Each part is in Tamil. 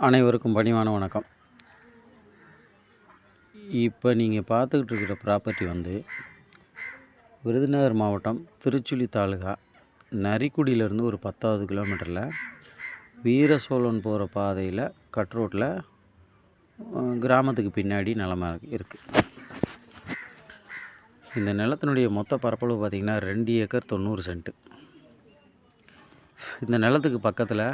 அனைவருக்கும் பணிவான வணக்கம். இப்போ நீங்கள் பார்த்துக்கிட்டு இருக்கிற ப்ராப்பர்ட்டி வந்து விருதுநகர் மாவட்டம் திருச்சுழி தாலுகா நரிக்குடியிலேருந்து ஒரு பத்தாவது கிலோமீட்டரில் வீர சோழன் போகிற பாதையில் கட் ரோட்டில் கிராமத்துக்கு பின்னாடி நிலமா இருக்குது இந்த நிலத்தினுடைய மொத்த பரப்பளவு பார்த்திங்கன்னா ரெண்டு ஏக்கர் தொண்ணூறு சென்ட்டு இந்த நிலத்துக்கு பக்கத்தில்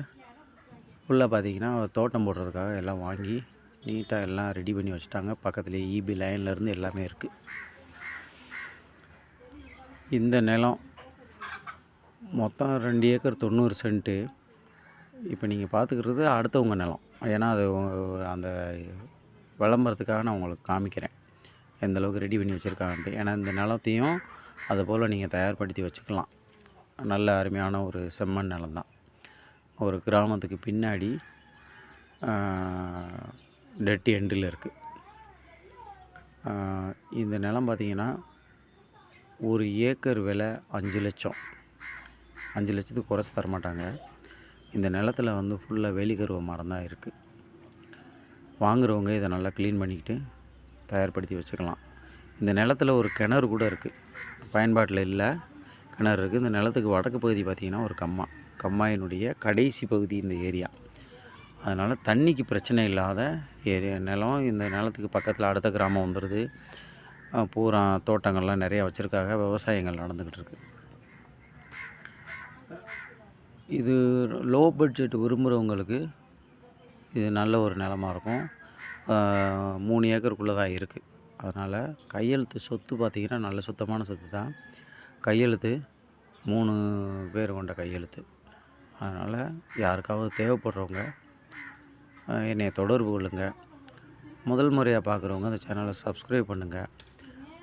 உள்ளே பார்த்தீங்கன்னா தோட்டம் போடுறதுக்காக எல்லாம் வாங்கி நீட்டாக எல்லாம் ரெடி பண்ணி வச்சுட்டாங்க. பக்கத்துலேயே இபி லைன்லேருந்து எல்லாமே இருக்குது இந்த நிலம் மொத்தம் ரெண்டு ஏக்கர் தொண்ணூறு சென்ட்டு. இப்போ நீங்கள் பார்த்துக்கிறது அடுத்தவங்க நிலம். ஏன்னா அது அந்த விளம்பரத்துக்காக நான் உங்களுக்கு காமிக்கிறேன். எந்த அளவுக்கு ரெடி பண்ணி வச்சுருக்காங்கன்ட்டு. ஏன்னா இந்த நிலத்தையும் அது போல் நீங்கள் தயார்படுத்தி வச்சுக்கலாம். நல்ல அருமையான ஒரு செம்மண் நிலம்தான் ஒரு கிராமத்துக்கு பின்னாடி டெட்டி எண்டில் இருக்குது இந்த நிலம் பார்த்தீங்கன்னா ஒரு ஏக்கர் விலை அஞ்சு லட்சம். அஞ்சு லட்சத்துக்கு குறைச்சி தர மாட்டாங்க. இந்த நிலத்துல வந்து ஃபுல்லாக வேலிக்கருவ மரம் தான் இருக்குது வாங்குறவங்க இதை நல்லா க்ளீன் பண்ணிக்கிட்டு தயார்படுத்தி வச்சுக்கலாம். இந்த நிலத்துல ஒரு கிணறு கூட இருக்குது பயன்பாட்டில் இல்லை. கிணறு இருக்குது. இந்த நிலத்துக்கு வடக்கு பகுதி பார்த்திங்கன்னா ஒரு கம்மா. கம்மாயினுடைய கடைசி பகுதி இந்த ஏரியா. அதனால் தண்ணிக்கு பிரச்சனை இல்லாத ஏரியா. நிலம் இந்த நிலத்துக்கு பக்கத்தில் அடுத்த கிராமம் வந்துடுது பூரா தோட்டங்கள்லாம் நிறையா வச்சுருக்காங்க. விவசாயங்கள் நடந்துக்கிட்டு இருக்குது இது லோ பட்ஜெட் விரும்புகிறவங்களுக்கு இது நல்ல ஒரு நிலமாக இருக்கும். மூணு ஏக்கருக்குள்ளே தான் இருக்குது அதனால் கையெழுத்து சொத்து பார்த்திங்கன்னா நல்ல சுத்தமான சொத்து தான் கையெழுத்து மூணு பேர் கொண்ட கையெழுத்து. அதனால் யாருக்காவது தேவைப்படுறவங்க என்னை தொடர்பு கொள்ளுங்கள் முதல் முறையாக பார்க்குறவங்க அந்த சேனலை சப்ஸ்கிரைப் பண்ணுங்கள்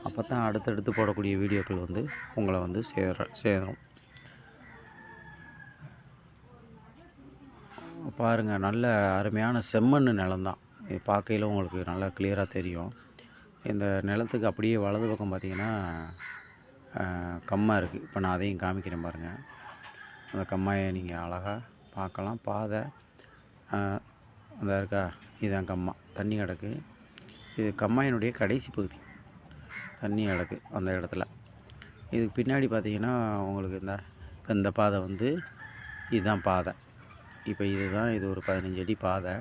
அப்போ தான் அடுத்தடுத்து போடக்கூடிய வீடியோக்கள் வந்து உங்களை வந்து சேர சேரும். பாருங்கள் நல்ல அருமையான செம்மண் நிலம்தான். பார்க்கையில் உங்களுக்கு நல்லா கிளியராக தெரியும். இந்த நிலத்துக்கு அப்படியே வலது பக்கம் பார்த்திங்கன்னா கம்மா இருக்குது. இப்போ நான் அதையும் காமிக்கிறேன் பாருங்கள் அந்த கம்மாயை நீங்கள் அழகாக பார்க்கலாம். பாதை அந்த இருக்கா? இதுதான் கம்மா. தண்ணி கிடக்கு. இது கம்மாயினுடைய கடைசி பகுதி. தண்ணி கிடக்கு அந்த இடத்துல. இதுக்கு பின்னாடி பார்த்தீங்கன்னா உங்களுக்கு இந்த இப்போ இந்த பாதை வந்து இதுதான் பாதை. இப்போ இதுதான் இது ஒரு பதினஞ்சு அடி பாதை.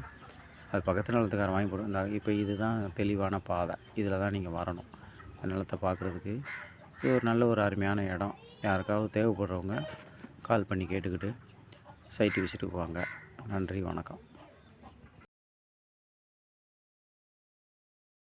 அது பக்கத்து நிலத்துக்காரன் வாங்கி போடும் இந்த இப்போ இதுதான் தெளிவான பாதை. இதில் தான் நீங்கள் வரணும். அந்த நிலத்தை பார்க்குறதுக்கு இது ஒரு நல்ல ஒரு அருமையான இடம். யாருக்காவது தேவைப்படுறவங்க கால் பண்ணி கேட்டுக்கிட்டு சைட்டு விசிட்டுக்கு வாங்க. நன்றி வணக்கம்.